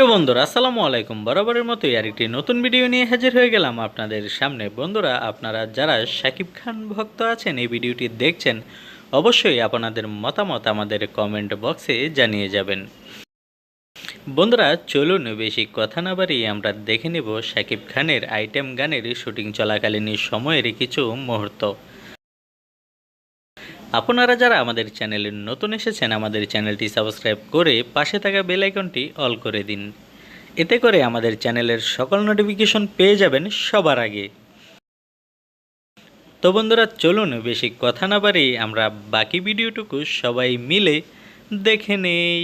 বন্ধুরা, আসসালামু আলাইকুম। বরাবরের মতোই আরেকটি নতুন ভিডিও নিয়ে হাজির হয়ে গেলাম আপনাদের সামনে। বন্ধুরা, আপনারা যারা শাকিব খান ভক্ত আছেন, এই ভিডিওটি দেখছেন, অবশ্যই আপনাদের মতামত আমাদের কমেন্ট বক্সে জানিয়ে যাবেন। বন্ধুরা, চলুন বেশি কথা না বাড়িয়ে আমরা দেখে নেব শাকিব খানের আইটেম গানের শুটিং চলাকালীন সময়ের কিছু মুহূর্ত। আপনারা যারা আমাদের চ্যানেলে নতুন এসেছেন, আমাদের চ্যানেলটি সাবস্ক্রাইব করে পাশে থাকা বেল আইকনটি অল করে দিন। এতে করে আমাদের চ্যানেলের সকল নোটিফিকেশন পেয়ে যাবেন সবার আগে। তো বন্ধুরা, চলুন বেশি কথা না বাড়িয়ে আমরা বাকি ভিডিওটুকু সবাই মিলে দেখে নেই।